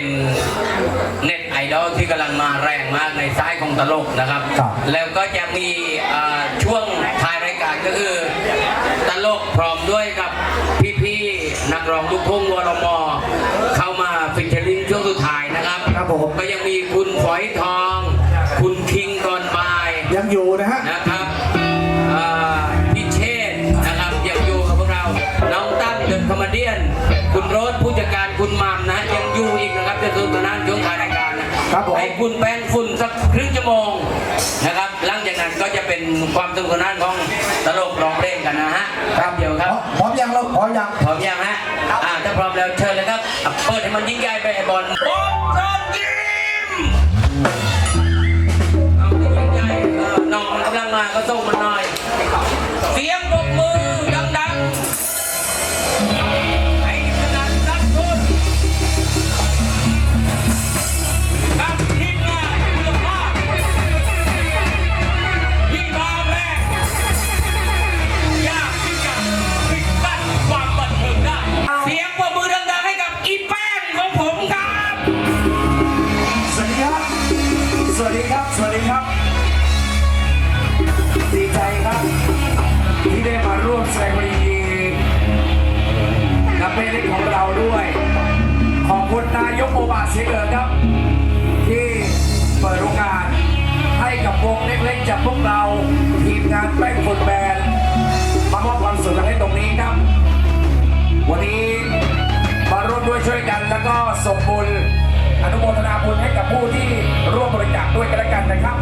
เป็นเน็ตไอดอลที่กำลังมาแรงมากในซ้ายของตลกนะครับ ครับ แล้วก็จะมีอ่าช่วงท้ายรายการก็คือ ตลกพร้อมด้วยกับพี่ๆนักร้องลูกทุ่งวรมเข้ามาฟิชเชอริงช่วงสุดท้ายนะครับครับผม ก็ยังมีคุณฝอยทอง คุณคิงก่อนบ่าย ยังอยู่นะฮะ นะครับอ่าพิเชษฐ์นะครับยังอยู่กับพวกเรา น้องตั้มเดินคอมเมเดียนคุณโรสผู้จัดการคุณมามนะ ครับผม ให้คุณแป้งฝุ่นสักครึ่งชั่วโมงนะครับ หลังจากนั้นก็จะเป็นความสนุกสนานของตลกร้องเพลงกันนะฮะครับเดียวครับ พร้อมยังเราพร้อมยัง พร้อมยังฮะ อ่า ถ้าพร้อมแล้วเชิญเลยครับอะเปิดให้มันยิ่งใหญ่ไปไอ้บอลบอลจอนยิมเอาให้ยิ่งใหญ่เออน้องมันกำลังมาก็ส่งมันหน่อย เสียเกิดครับ ที่เปิดโอกาสให้กับวงเล็กๆจากพวกเราทีมงานแป้งฟุตแบนมามอบความสุขกันให้ตรงนี้ครับ วันนี้มาร่วมด้วยช่วยกันแล้วก็ส่งบุญอนุโมทนาบุญให้กับผู้ที่ร่วมบริจาคด้วยกันแล้วกันนะครับ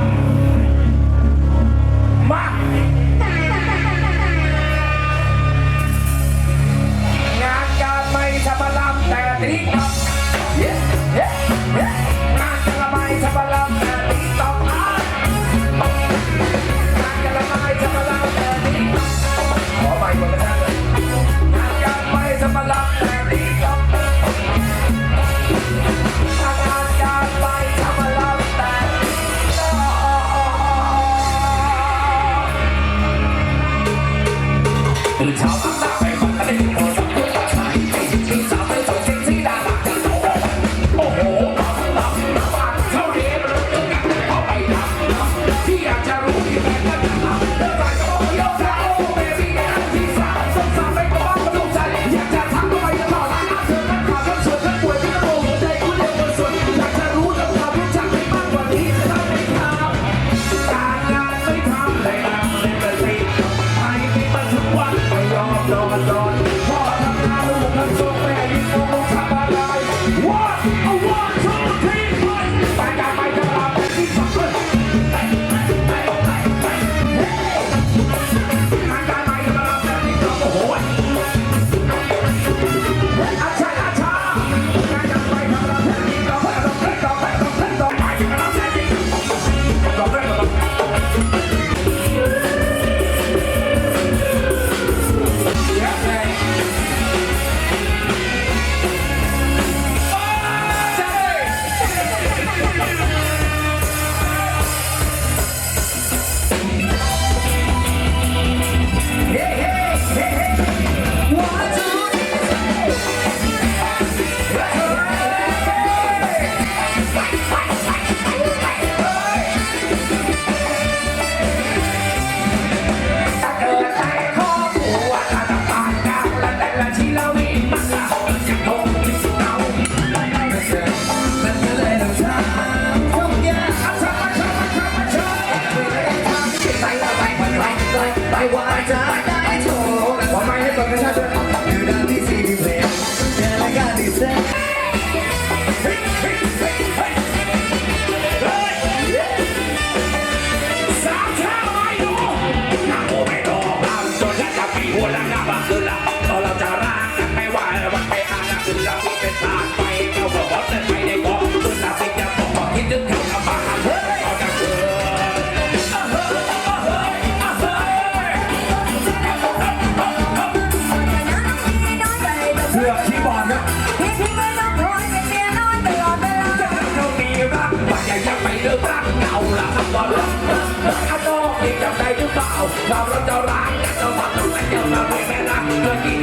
เราเราจะรักกันเราทำต้องกันเดียวเราไม่แม่รักเมื่อกี้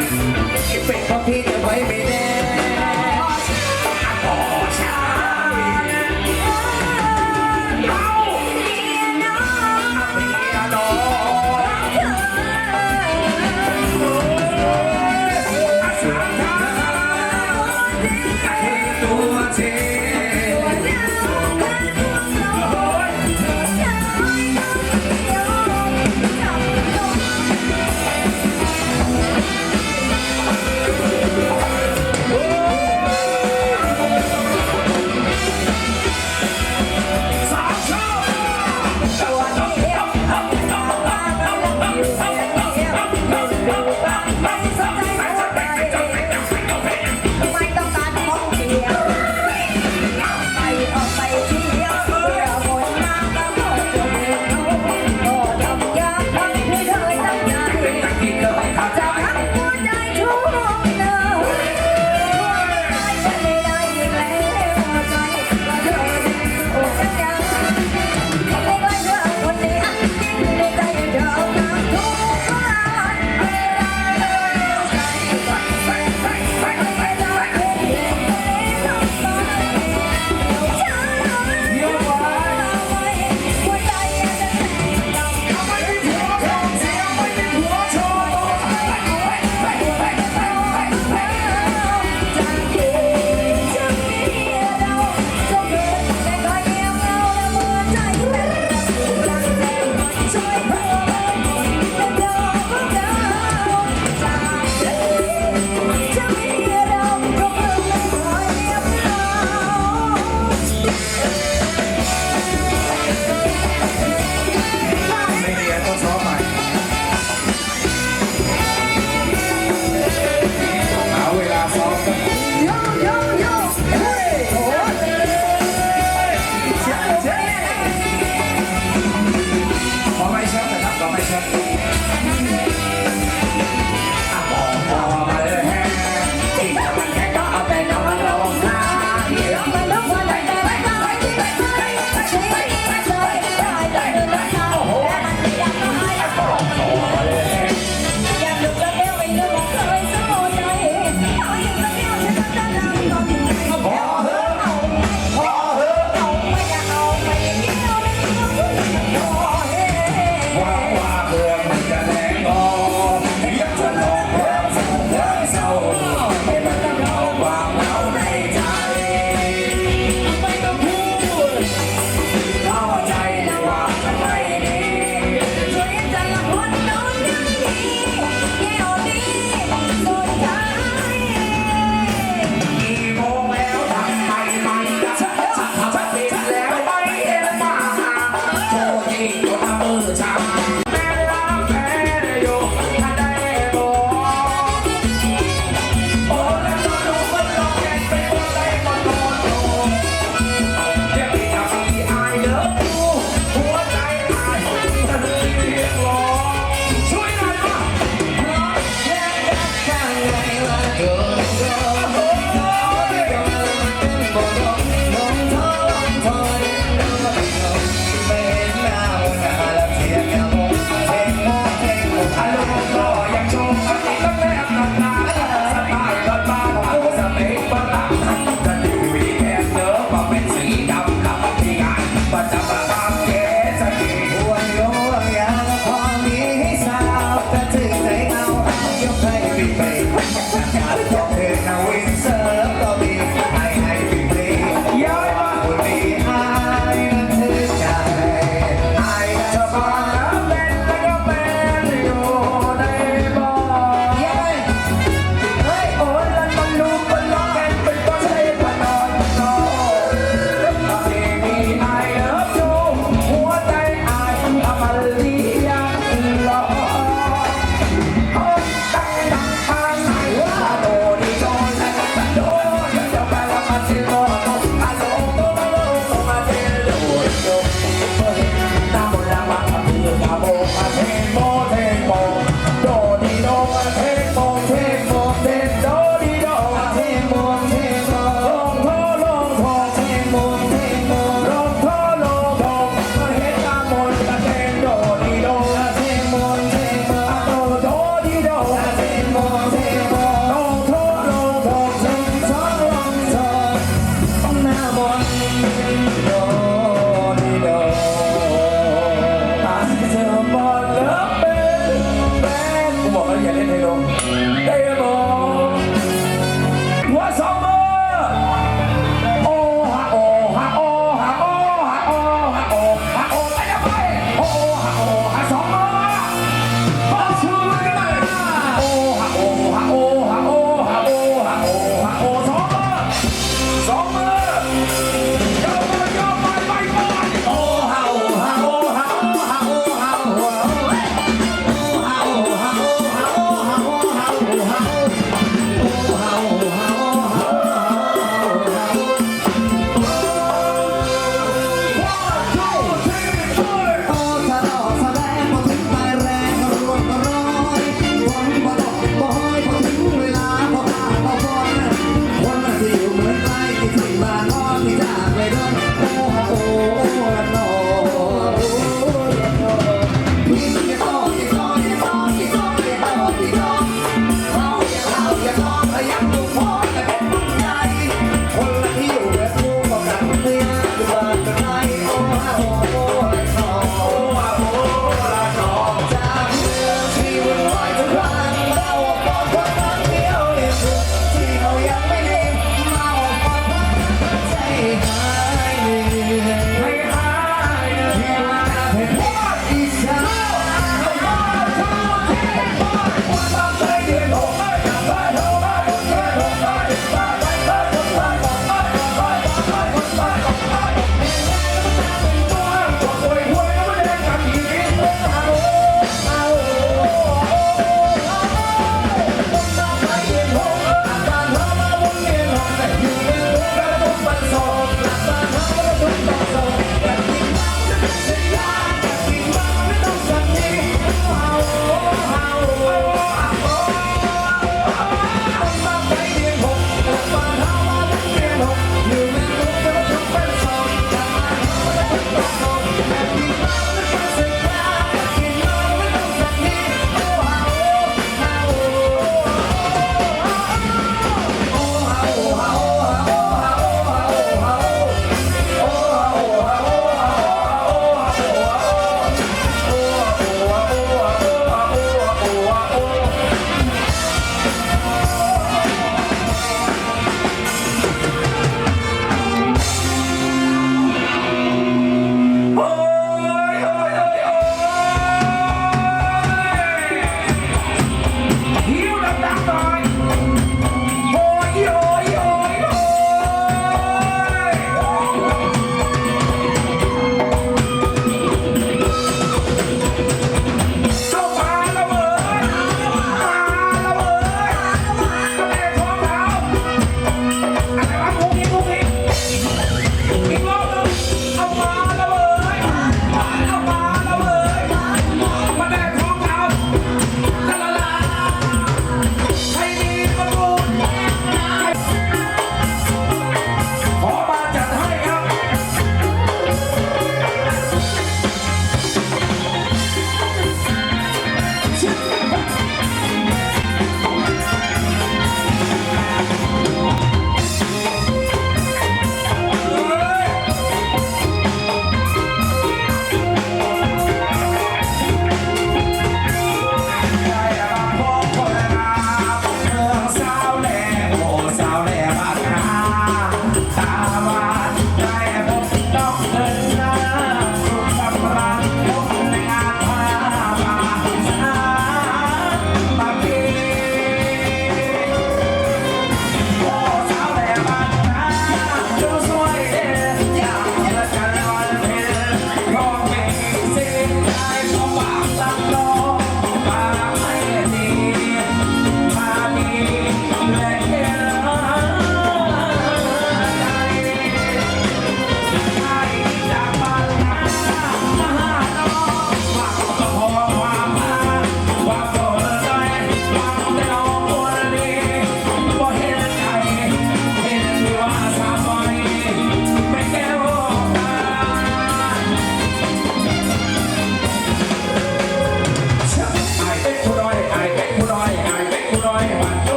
เป็นเพราะพี่จะไว้ไม่แน่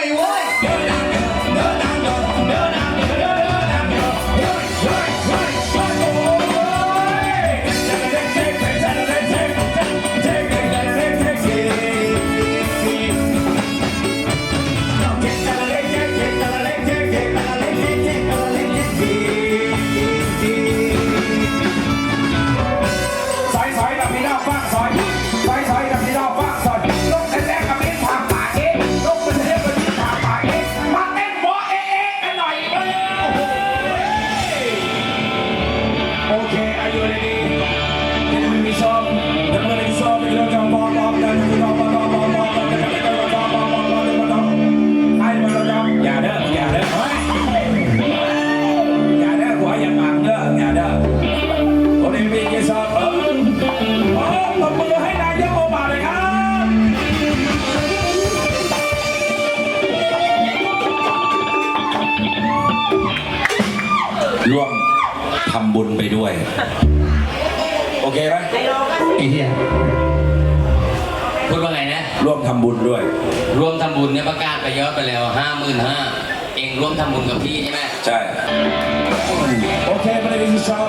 way. What? Caio Lima. ย โอเคไหมไอ้เหี้ยพูดว่าไงนะ ร่วมทำบุญด้วย ร่วมทำบุญเนี่ยประกาศไปเยอะไปแล้วห้าหมื่นห้าเองร่วมทำบุญกับพี่ใช่ไหมใช่ โอเคไม่ได้ยินชอบ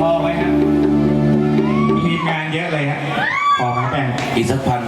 พอไหมฮะทีมงานเยอะเลยฮะพอไหมแป้งอีกสักพัน